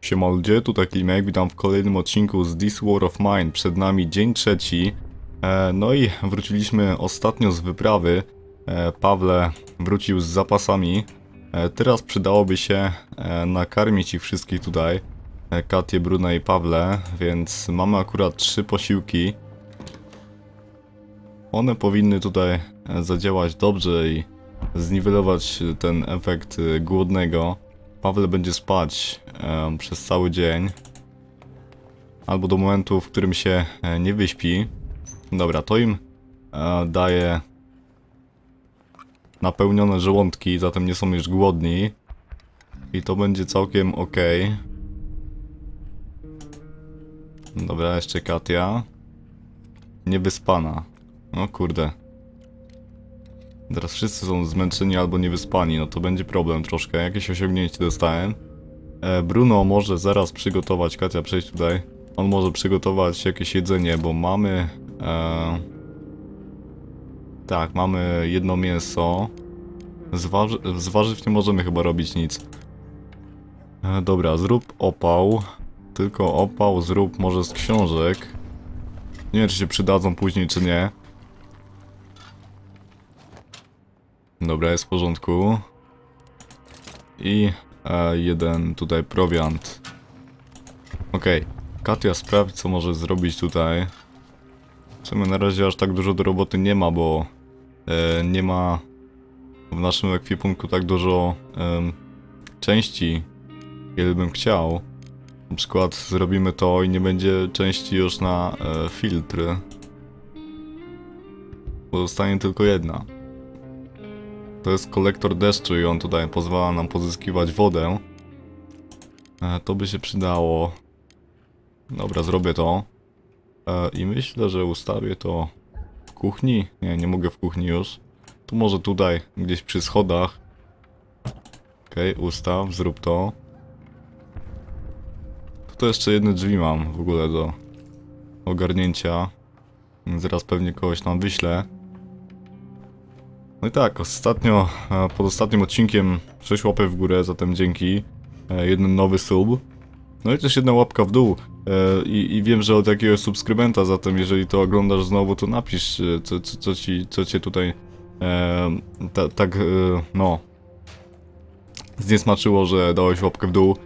Siema ludzie, tutaj Klimek, witam w kolejnym odcinku z This War of Mine. Przed nami dzień trzeci. E, no i wróciliśmy ostatnio z wyprawy. E, Pawle wrócił z zapasami. E, teraz przydałoby się e, nakarmić ich wszystkich tutaj. E, Katię, Bruna i Pawle, więc mamy akurat trzy posiłki. One powinny tutaj e, zadziałać dobrze i zniwelować ten efekt e, głodnego. Paweł będzie spać em, przez cały dzień. Albo do momentu, w którym się e, nie wyśpi. Dobra, to im e, daje napełnione żołądki, zatem nie są już głodni. I to będzie całkiem ok. Dobra, jeszcze Katia. Niewyspana. O kurde. Teraz wszyscy są zmęczeni albo niewyspani, no to będzie problem troszkę. Jakieś osiągnięcie dostałem. E, Bruno może zaraz przygotować, Katia przejdź tutaj. On może przygotować jakieś jedzenie, bo mamy... E, tak, mamy jedno mięso. Z, warzy z warzyw nie możemy chyba robić nic. E, dobra, zrób opał. Tylko opał zrób może z książek. Nie wiem, czy się przydadzą później, czy nie. Dobra, jest w porządku. I e, jeden tutaj prowiant. Okej, Katia sprawdź co może zrobić tutaj. W sumie na razie aż tak dużo do roboty nie ma, bo e, nie ma w naszym ekwipunku tak dużo em, części, ile bym chciał. Na przykład zrobimy to i nie będzie części już na e, filtry. Pozostanie tylko jedna. To jest kolektor deszczu i on tutaj pozwala nam pozyskiwać wodę. E, to by się przydało. Dobra, zrobię to. E, I myślę, że ustawię to w kuchni. Nie, nie mogę w kuchni już. To może tutaj, gdzieś przy schodach. Okej, ustaw, zrób to. To jeszcze jedne drzwi mam w ogóle do ogarnięcia. Zaraz pewnie kogoś tam wyślę. No i tak, ostatnio, pod ostatnim odcinkiem 6 łapek w górę, zatem dzięki. E, Jeden nowy sub. No i też jedna łapka w dół. E, I, I wiem, że od jakiegoś subskrybenta, zatem jeżeli to oglądasz znowu, to napisz, e, co, co, co, ci, co cię tutaj e, ta, tak, e, no, zniesmaczyło, że dałeś łapkę w dół.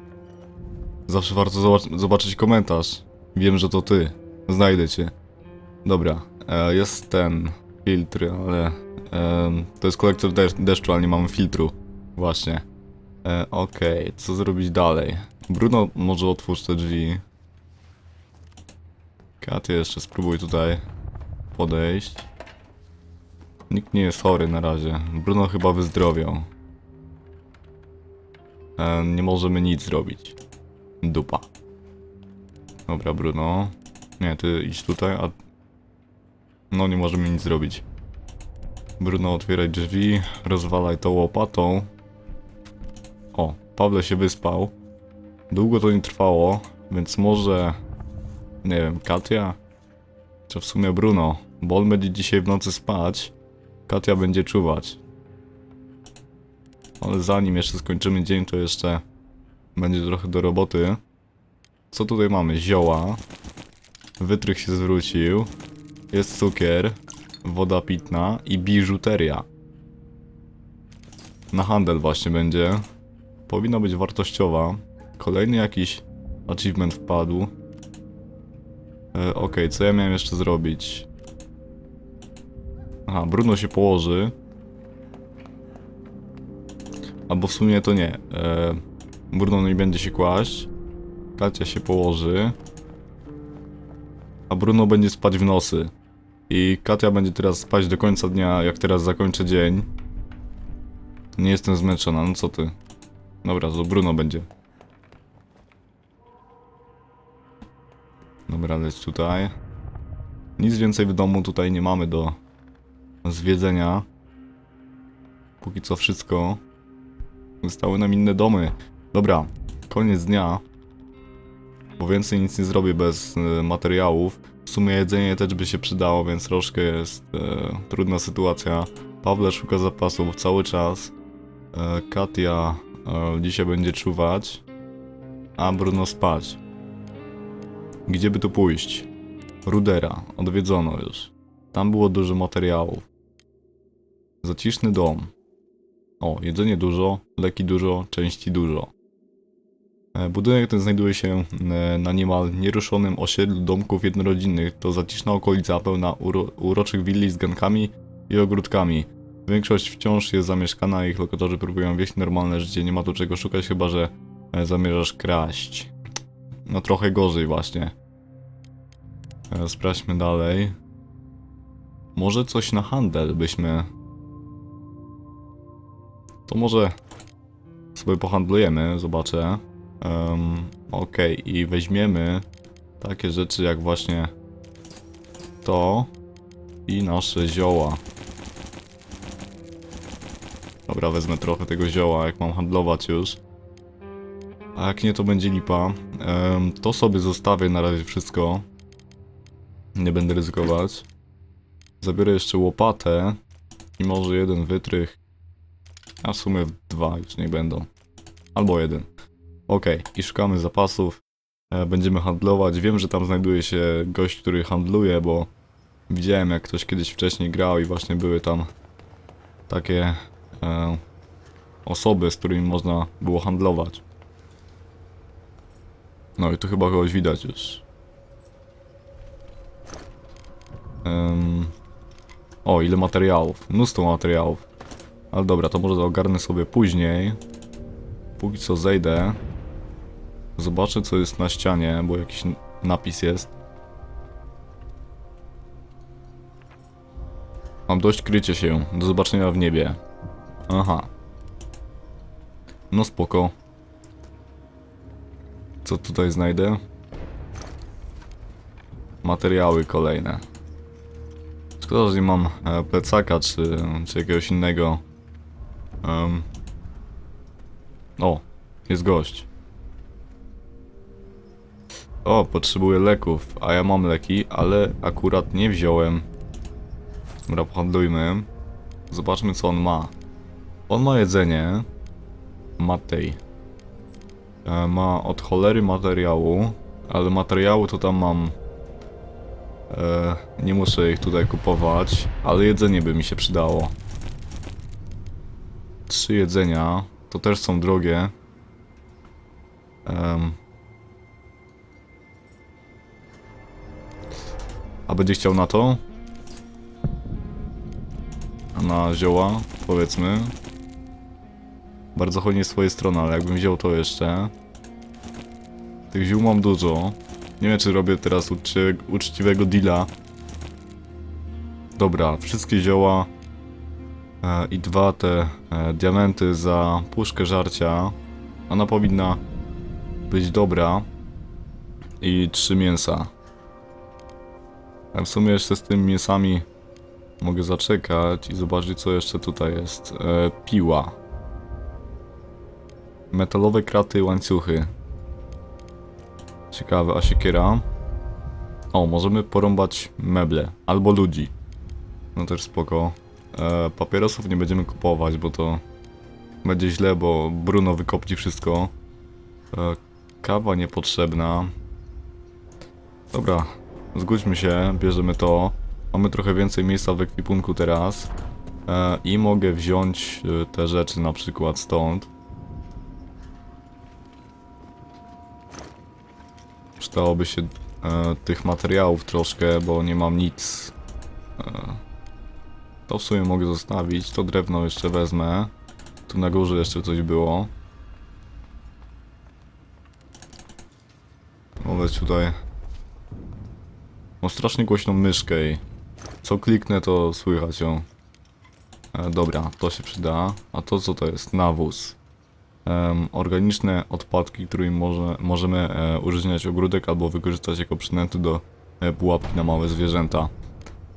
Zawsze warto zobacz, zobaczyć komentarz. Wiem, że to ty. Znajdę cię. Dobra, e, jest ten filtr, ale to jest kolektor desz deszczu, ale nie mamy filtru. Właśnie. E, Okej, co zrobić dalej? Bruno, może otwórz te drzwi. Katy, jeszcze spróbuj tutaj podejść. Nikt nie jest chory na razie. Bruno chyba wyzdrowiał. E, nie możemy nic zrobić. Dupa. Dobra, Bruno. Nie, ty idź tutaj, a... No, nie możemy nic zrobić. Bruno, otwieraj drzwi, rozwalaj to łopatą. O, Pawle się wyspał. Długo to nie trwało, więc może... Nie wiem, Katia? Czy w sumie Bruno? Bo on będzie dzisiaj w nocy spać. Katia będzie czuwać. Ale zanim jeszcze skończymy dzień, to jeszcze będzie trochę do roboty. Co tutaj mamy? Zioła. Wytrych się zwrócił. Jest cukier. Woda pitna i biżuteria. Na handel właśnie będzie. Powinna być wartościowa. Kolejny jakiś achievement wpadł. E, Okej, co ja miałem jeszcze zrobić? Aha, Bruno się położy. Albo w sumie to nie. E, Bruno nie będzie się kłaść. Kacia się położy. A Bruno będzie spać w nosy. I Katia będzie teraz spać do końca dnia, jak teraz zakończę dzień. Nie jestem zmęczona, no co ty? Dobra, to Bruno będzie. Dobra, leć tutaj. Nic więcej w domu tutaj nie mamy do zwiedzenia. Póki co wszystko. Zostały nam inne domy. Dobra, koniec dnia. Bo więcej nic nie zrobię bez e, materiałów. Sumie jedzenie też by się przydało, więc troszkę jest e, trudna sytuacja. Pawle szuka zapasów cały czas. E, Katia e, dzisiaj będzie czuwać. a Bruno spać. Gdzie by tu pójść? Rudera, odwiedzono już. Tam było dużo materiałów. Zaciszny dom. O, jedzenie dużo, leki dużo, części dużo. E, Budynek ten znajduje się e, na niemal nieruszonym osiedlu domków jednorodzinnych. To zaciszna okolica pełna uro uroczych willi z gankami i ogródkami. Większość wciąż jest zamieszkana, ich lokatorzy próbują wieść normalne życie. Nie ma tu czego szukać, chyba że e, zamierzasz kraść. No trochę gorzej właśnie. Sprawdźmy dalej. Może coś na handel byśmy... To może sobie pohandlujemy, zobaczę. Um, Okej, i weźmiemy takie rzeczy jak właśnie to i nasze zioła. Dobra, wezmę trochę tego zioła, jak mam handlować już. A jak nie, to będzie lipa. Em, to sobie zostawię na razie wszystko. Nie będę ryzykować. Zabiorę jeszcze łopatę i może jeden wytrych. A w sumie dwa już nie będą. Albo jeden. Okej, i szukamy zapasów. E, Będziemy handlować. Wiem, że tam znajduje się gość, który handluje, bo widziałem jak ktoś kiedyś wcześniej grał i właśnie były tam takie e, osoby, z którymi można było handlować. No i tu chyba kogoś widać już. Em, o, ile materiałów. Mnóstwo materiałów. Ale dobra, to może ogarnę sobie później. Póki co zejdę. Zobaczę co jest na ścianie, bo jakiś napis jest. Mam dość krycie się. Do zobaczenia w niebie. Aha. No spoko. Co tutaj znajdę? Materiały kolejne. Szkoda, że nie mam e, plecaka czy, czy jakiegoś innego. Em. O, jest gość. O, potrzebuję leków, a ja mam leki, ale akurat nie wziąłem. Dobra, pohandlujmy. Zobaczmy co on ma. On ma jedzenie. Matej. E, ma od cholery materiału, ale materiału to tam mam. E, nie muszę ich tutaj kupować, ale jedzenie by mi się przydało. Trzy jedzenia, to też są drogie. Em. A będzie chciał na to? A na zioła, powiedzmy. Bardzo chodnie z swojej strony, ale jakbym wziął to jeszcze. Tych ziół mam dużo. Nie wiem, czy robię teraz uczci uczciwego deala. Dobra, wszystkie zioła e, i dwa te e, diamenty za puszkę żarcia. Ona powinna być dobra. I trzy mięsa. W sumie jeszcze z tymi mięsami mogę zaczekać i zobaczyć co jeszcze tutaj jest. E, piła. Metalowe kraty, łańcuchy. Ciekawe, a siekiera? O, możemy porąbać meble. Albo ludzi. No też spoko. E, papierosów nie będziemy kupować, bo to będzie źle, bo Bruno wykopci wszystko. E, kawa niepotrzebna. Dobra, zgódźmy się, bierzemy to. Mamy trochę więcej miejsca w ekwipunku teraz. E, I mogę wziąć e, te rzeczy na przykład stąd. Przydałoby się e, tych materiałów troszkę, bo nie mam nic. E, to w sumie mogę zostawić. To drewno jeszcze wezmę. Tu na górze jeszcze coś było. Mogę tutaj. Mam strasznie głośną myszkę i co kliknę to słychać ją. E, dobra, to się przyda. A to co to jest? Nawóz. Em, organiczne odpadki, którymi może, możemy e, użyźniać ogródek albo wykorzystać jako przynęty do e, pułapki na małe zwierzęta.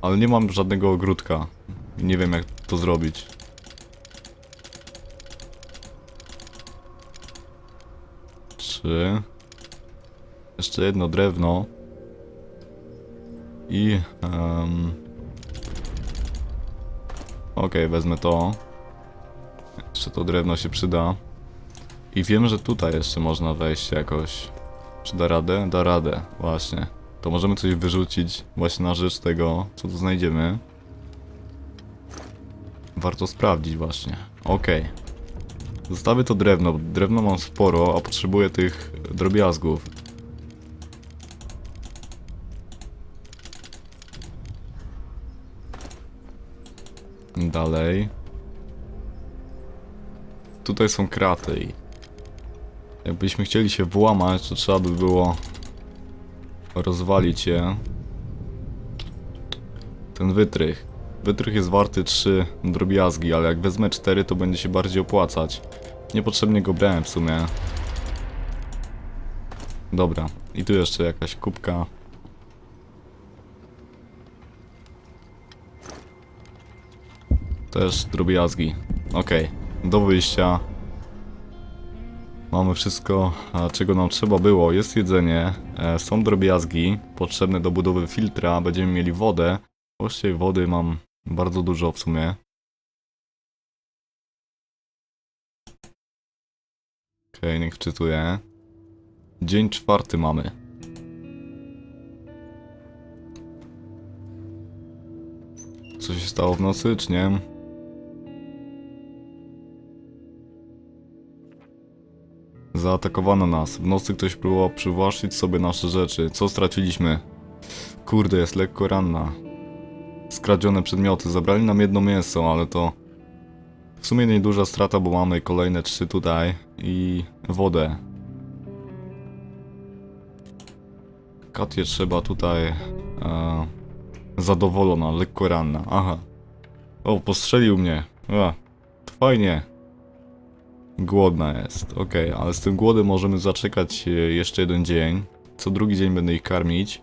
Ale nie mam żadnego ogródka. Nie wiem jak to zrobić. Jeszcze jedno drewno. I... em, Okej, wezmę to. Jeszcze to drewno się przyda. I wiem, że tutaj jeszcze można wejść jakoś. Czy da radę? Da radę, właśnie. To możemy coś wyrzucić właśnie na rzecz tego, co tu znajdziemy. Warto sprawdzić właśnie. Okej. Zostawię to drewno. Drewno mam sporo, a potrzebuję tych drobiazgów. Dalej. Tutaj są kraty i jakbyśmy chcieli się włamać, to trzeba by było rozwalić je. Ten wytrych. Wytrych jest warty 3 drobiazgi, ale jak wezmę 4 to będzie się bardziej opłacać. Niepotrzebnie go brałem w sumie. Dobra, i tu jeszcze jakaś kubka. Też drobiazgi. Okej, do wyjścia. Mamy wszystko, czego nam trzeba było. Jest jedzenie, e, są drobiazgi potrzebne do budowy filtra, będziemy mieli wodę. Właściwie wody mam bardzo dużo w sumie. Okej, niech wczytuję. Dzień czwarty mamy. Co się stało w nocy, czy nie? Zaatakowano nas. W nocy ktoś próbował przywłaszczyć sobie nasze rzeczy. Co straciliśmy? Kurde, jest lekko ranna. Skradzione przedmioty. Zabrali nam jedno mięso, ale to... W sumie nieduża strata, bo mamy kolejne trzy tutaj. I wodę. Katię trzeba tutaj... E, zadowolona, lekko ranna. Aha. O, postrzelił mnie. Fajnie. Głodna jest, okej, ale z tym głodem możemy zaczekać e, jeszcze jeden dzień. Co drugi dzień będę ich karmić.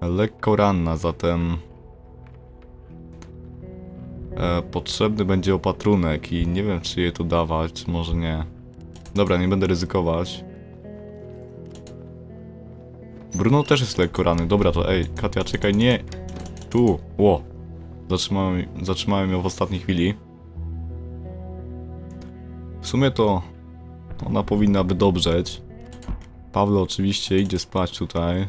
Lekko ranna, zatem... E, potrzebny będzie opatrunek i nie wiem czy je tu dawać, może nie. Dobra, nie będę ryzykować. Bruno też jest lekko ranny, dobra to ej, Katia czekaj, nie! Tu, ło! Zatrzymałem, zatrzymałem ją w ostatniej chwili. Sumie to ona powinna wydobrzeć. Pawlo oczywiście idzie spać tutaj.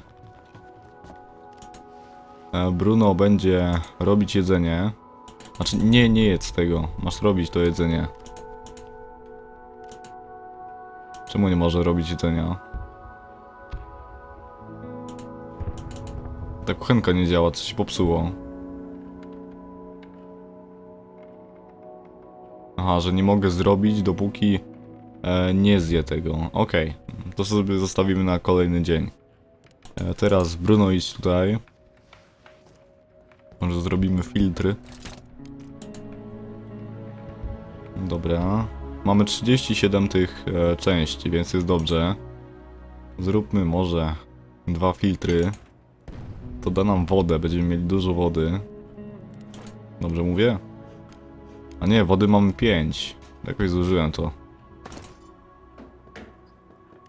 E, Bruno będzie robić jedzenie. Znaczy, nie, nie jedz tego. Masz robić to jedzenie. Czemu nie może robić jedzenia? Ta kuchenka nie działa, coś się popsuło. Aha, że nie mogę zrobić, dopóki e, nie zje tego. Okej, to sobie zostawimy na kolejny dzień. E, teraz Bruno idź tutaj. Może zrobimy filtry. Dobra. Mamy 37 tych e, części, więc jest dobrze. Zróbmy może dwa filtry. To da nam wodę, będziemy mieli dużo wody. Dobrze mówię? A nie, wody mamy 5. Jakoś zużyłem to.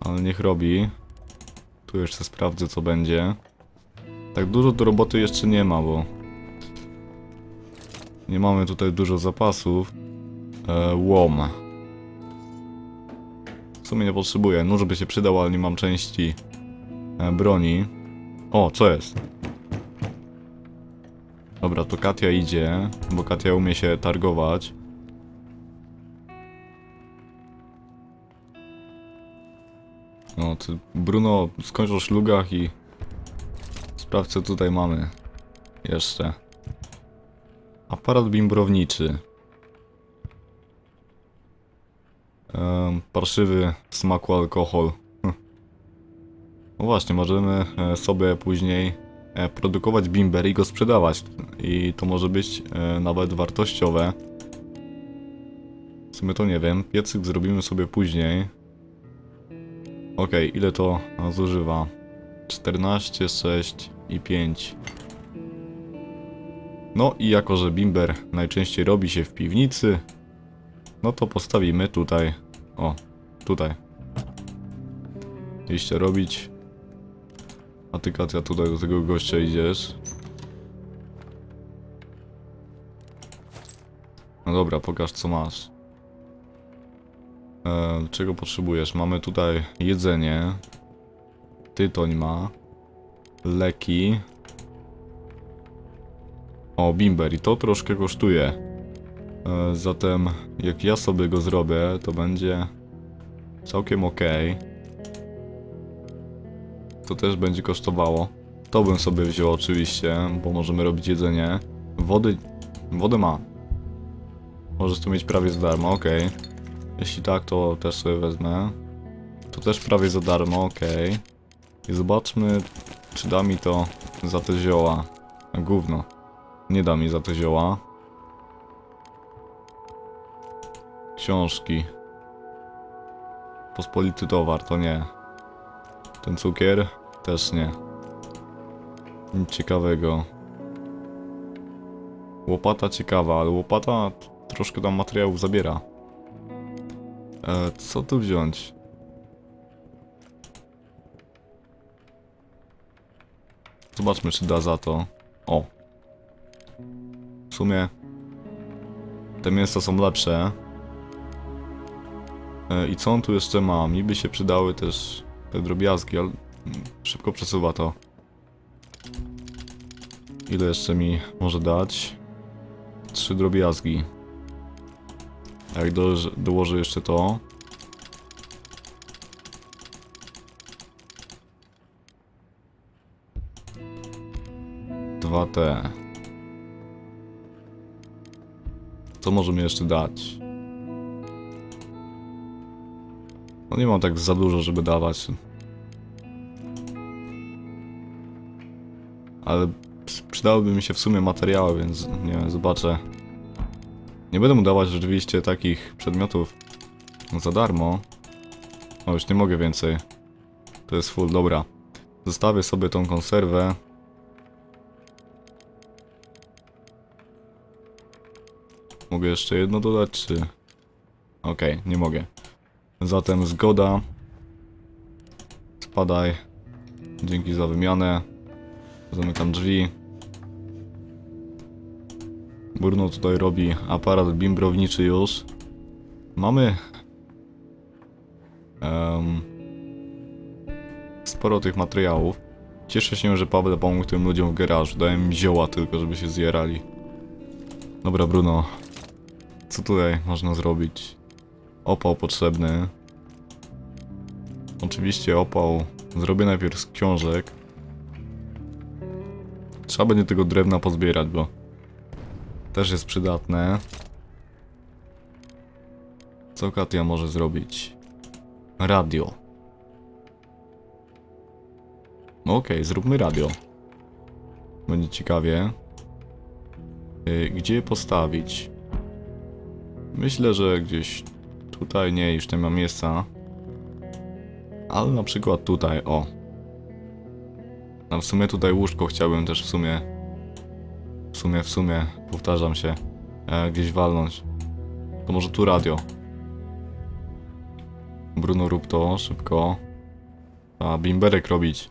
Ale niech robi. Tu jeszcze sprawdzę co będzie. Tak dużo do roboty jeszcze nie ma, bo... Nie mamy tutaj dużo zapasów. E, łom. W sumie nie potrzebuję. Nóż by się przydał, ale nie mam części e, broni. O, co jest? Dobra, to Katia idzie, bo Katia umie się targować. No, ty Bruno, skończ o szlugach i sprawdź co tutaj mamy. Jeszcze. Aparat bimbrowniczy. Ehm, parszywy smaku alkohol. No właśnie, możemy e, sobie później produkować bimber i go sprzedawać. I to może być e, nawet wartościowe. W sumie to nie wiem. Piecyk zrobimy sobie później. Okej, ile to zużywa? 14, 6 i 5. No i jako, że bimber najczęściej robi się w piwnicy, no to postawimy tutaj. O, tutaj. Iście robić. A ty Katia tutaj do tego gościa idziesz. No dobra, pokaż co masz. E, czego potrzebujesz? Mamy tutaj jedzenie. Tytoń ma. Leki. O, bimber i to troszkę kosztuje. E, zatem jak ja sobie go zrobię, to będzie całkiem ok. To też będzie kosztowało. To bym sobie wziął oczywiście, bo możemy robić jedzenie. Wody... Wodę ma. Możesz tu mieć prawie za darmo, ok. Jeśli tak, to też sobie wezmę. To też prawie za darmo, ok. I zobaczmy, czy da mi to za te zioła. Gówno. Nie da mi za te zioła. Książki. Pospolity towar, to nie. Ten cukier? Też nie. Nic ciekawego. Łopata ciekawa, ale łopata troszkę tam materiałów zabiera. E, co tu wziąć? Zobaczmy, czy da za to. O. W sumie te mięsa są lepsze. E, I co on tu jeszcze ma? Mi by się przydały też te drobiazgi, ale szybko przesuwa to. Ile jeszcze mi może dać? Trzy drobiazgi. Jak dołożę, dołożę jeszcze to. Dwa te. Co możemy jeszcze dać? No nie mam tak za dużo, żeby dawać. Ale przydałyby mi się w sumie materiały, więc nie wiem, zobaczę. Nie będę mu dawać rzeczywiście takich przedmiotów za darmo. O, już nie mogę więcej. To jest full, dobra. Zostawię sobie tą konserwę. Mogę jeszcze jedno dodać, czy... Okej, nie mogę. Zatem zgoda. Spadaj. Dzięki za wymianę. Zamykam drzwi. Bruno tutaj robi aparat bimbrowniczy już. Mamy... em, sporo tych materiałów. Cieszę się, że Paweł pomógł tym ludziom w garażu. Dałem zioła tylko, żeby się zjerali. Dobra, Bruno. Co tutaj można zrobić? Opał potrzebny. Oczywiście opał zrobię najpierw z książek. Trzeba będzie tego drewna pozbierać, bo też jest przydatne. Co Katia może zrobić? Radio. No Okej, zróbmy radio. Będzie ciekawie. Yy, Gdzie je postawić? Myślę, że gdzieś tutaj nie, już nie ma miejsca. Ale na przykład tutaj, o. No w sumie tutaj łóżko chciałbym też w sumie. W sumie, w sumie, powtarzam się. E, gdzieś walnąć. To może tu radio. Bruno rób to szybko. A bimberek robić.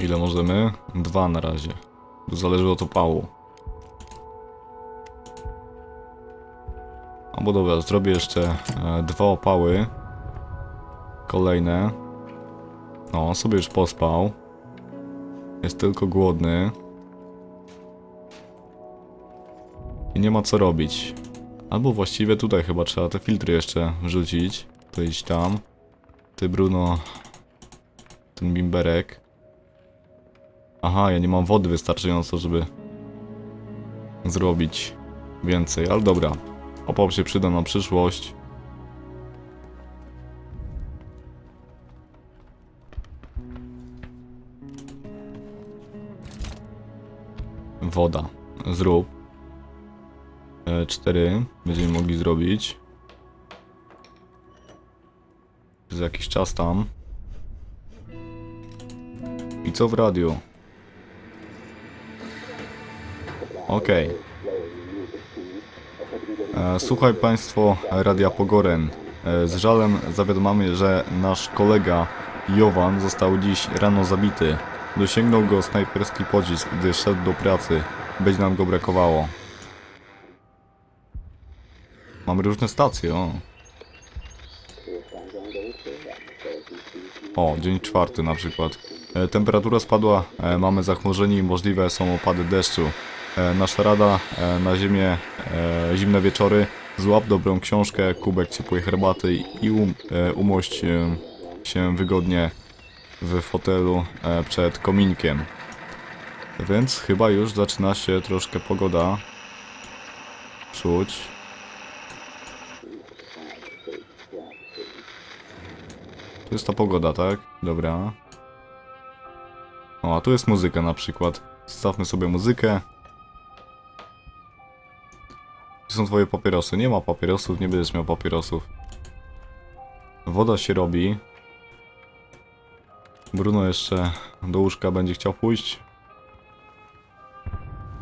Ile możemy? Dwa na razie. To zależy od opału. Albo dobra, zrobię jeszcze e, dwa opały. Kolejne. No, on sobie już pospał. Jest tylko głodny. I nie ma co robić. Albo właściwie tutaj chyba trzeba te filtry jeszcze wrzucić. To iść tam. Ty Bruno. Ten bimberek. Aha, ja nie mam wody wystarczająco, żeby zrobić więcej, ale dobra. Opał się przyda na przyszłość. Woda. Zrób. E, cztery będziemy mogli zrobić. Przez jakiś czas tam. I co w radiu? Okej. E, Słuchaj Państwo Radia Pogoren. E, Z żalem zawiadamiamy, że nasz kolega Jowan został dziś rano zabity. Dosięgnął go snajperski pocisk, gdy szedł do pracy. Będzie nam go brakowało. Mamy różne stacje, o. O, dzień czwarty na przykład. E, temperatura spadła, e, mamy zachmurzenie i możliwe są opady deszczu. E, nasza rada e, na ziemię, e, zimne wieczory, złap dobrą książkę, kubek ciepłej herbaty i um, e, umość e, się wygodnie w fotelu e, przed kominkiem. Więc chyba już zaczyna się troszkę pogoda czuć. To jest ta pogoda, tak? Dobra. O, a tu jest muzyka na przykład. Stawmy sobie muzykę. Gdzie są twoje papierosy? Nie ma papierosów, nie będziesz miał papierosów. Woda się robi. Bruno jeszcze do łóżka będzie chciał pójść.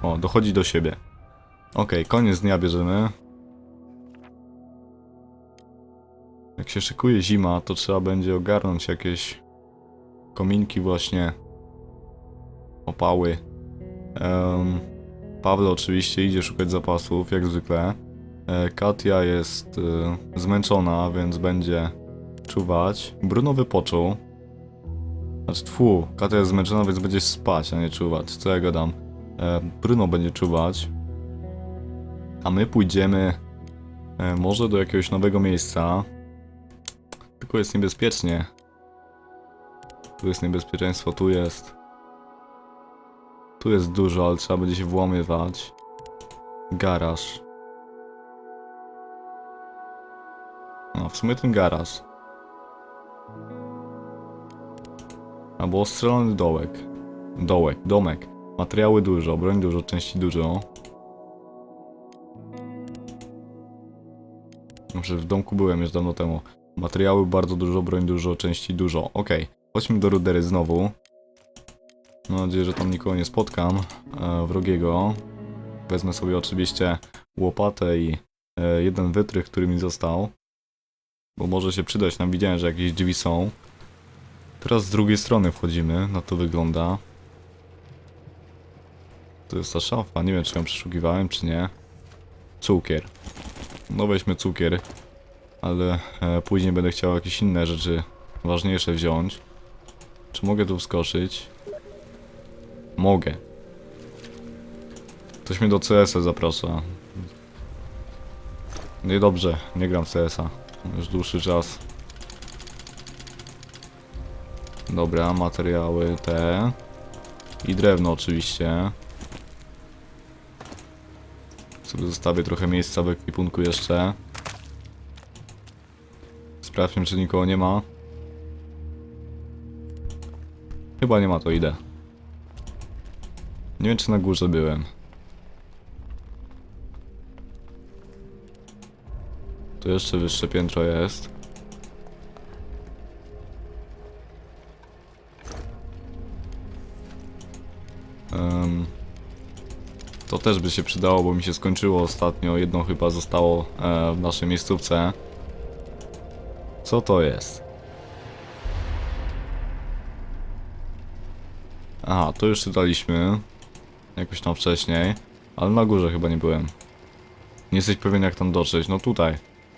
O, dochodzi do siebie. Okej, koniec dnia bierzemy. Jak się szykuje zima, to trzeba będzie ogarnąć jakieś kominki właśnie. Opały. Um, Paweł oczywiście idzie szukać zapasów, jak zwykle. E, Katia jest e, zmęczona, więc będzie czuwać. Bruno wypoczął. Znaczy, tfu, Katia jest zmęczona, więc będzie spać, a nie czuwać. Co ja gadam? E, Bruno będzie czuwać. A my pójdziemy e, może do jakiegoś nowego miejsca. Tylko jest niebezpiecznie. Tu jest niebezpieczeństwo, tu jest. Tu jest dużo, ale trzeba będzie się włamywać. Garaż. No, w sumie ten garaż. Albo ostrzelony dołek. Dołek, domek. Materiały dużo, broń dużo, części dużo. Może w domku byłem już dawno temu. Materiały bardzo dużo, broń dużo, części dużo. Okej, chodźmy do rudery znowu. Mam nadzieję, że tam nikogo nie spotkam e, wrogiego. Wezmę sobie oczywiście łopatę i e, jeden wytrych, który mi został. Bo może się przydać, nam widziałem, że jakieś drzwi są. Teraz z drugiej strony wchodzimy, na to wygląda. To jest ta szafa, nie wiem czy ją przeszukiwałem, czy nie. Cukier. No weźmy cukier. Ale e, później będę chciał jakieś inne rzeczy ważniejsze wziąć. Czy mogę tu wskoczyć? Mogę. Ktoś mnie do CS-a zaprasza. No i dobrze, nie gram w CS-a. Już dłuższy czas. Dobra, materiały te. I drewno oczywiście. Sobie zostawię trochę miejsca w ekwipunku jeszcze. Sprawdźmy, czy nikogo nie ma. Chyba nie ma, to idę. Nie wiem, czy na górze byłem. Tu jeszcze wyższe piętro jest. Em, to też by się przydało, bo mi się skończyło ostatnio. Jedno chyba zostało e, w naszej miejscówce. Co to jest? Aha, to już czytaliśmy. Jakoś tam wcześniej. Ale na górze chyba nie byłem. Nie jesteś pewien jak tam dotrzeć. No tutaj.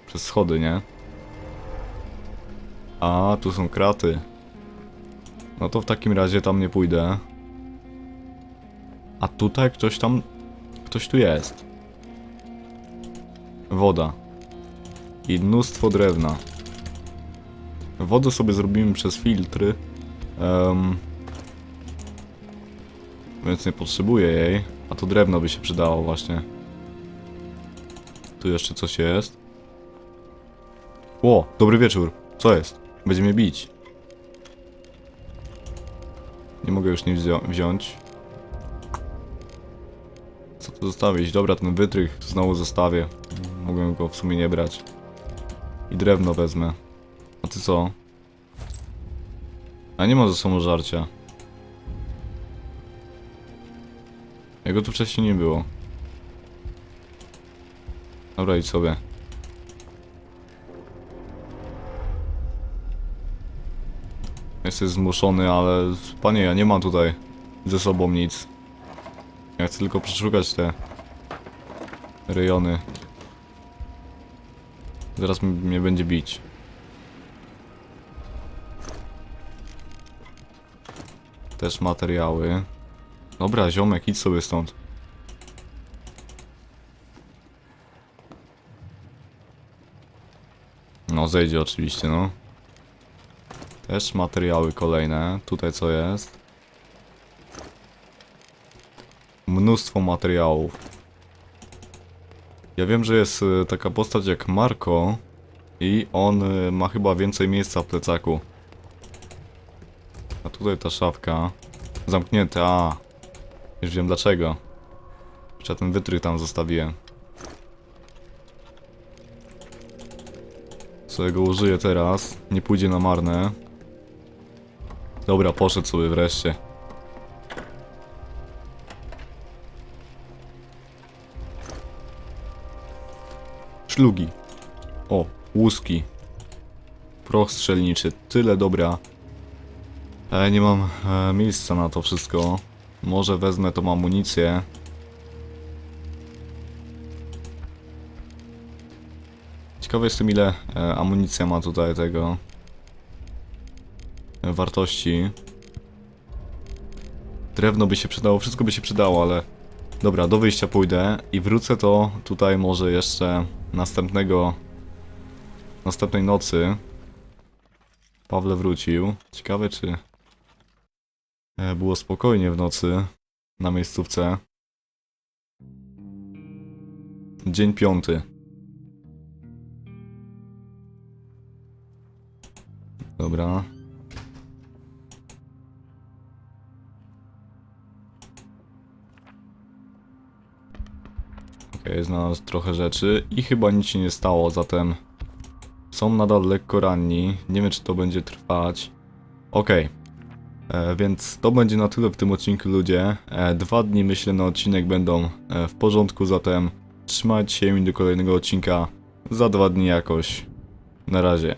Przez schody, nie? A, tu są kraty. No to w takim razie tam nie pójdę. A tutaj ktoś tam... Ktoś tu jest. Woda. I mnóstwo drewna. Wodę sobie zrobimy przez filtry. em, więc nie potrzebuję jej. A to drewno by się przydało właśnie. Tu jeszcze coś jest. Ło, dobry wieczór. Co jest? Będzie mnie bić. Nie mogę już nic wzią- wziąć. Zostawić? Dobra, ten wytrych znowu zostawię. Mogę go w sumie nie brać. I drewno wezmę. A ty co? A nie ma ze sobą żarcia. Jego tu wcześniej nie było. Dobra, idź sobie. Jesteś zmuszony, ale panie, ja nie mam tutaj ze sobą nic. Ja chcę tylko przeszukać te rejony. Zaraz mnie będzie bić. Też materiały. Dobra, ziomek, idź sobie stąd. No, zejdzie oczywiście, no. Też materiały kolejne. Tutaj co jest? Mnóstwo materiałów. Ja wiem, że jest y, taka postać jak Marko i on y, ma chyba więcej miejsca w plecaku. A tutaj ta szafka. Zamknięta. A, już wiem dlaczego. Jeszcze ten wytrych tam zostawiłem. Sobie go użyję teraz. Nie pójdzie na marne. Dobra, poszedł sobie wreszcie. Szlugi. O, łuski. Proch strzelniczy. Tyle dobra. Ale nie mam e, miejsca na to wszystko. Może wezmę tą amunicję. Ciekawe jestem ile e, amunicja ma tutaj tego e, wartości. Drewno by się przydało, wszystko by się przydało, ale dobra, do wyjścia pójdę i wrócę to tutaj może jeszcze następnego następnej nocy. Pawle wrócił. Ciekawe czy e, było spokojnie w nocy na miejscówce. Dzień piąty. Dobra. Okej, znalazł trochę rzeczy i chyba nic się nie stało, zatem są nadal lekko ranni. Nie wiem, czy to będzie trwać. Okej. E, Więc to będzie na tyle w tym odcinku, ludzie. E, Dwa dni, myślę, na odcinek będą e, w porządku, zatem trzymajcie się do kolejnego odcinka za dwa dni jakoś. Na razie.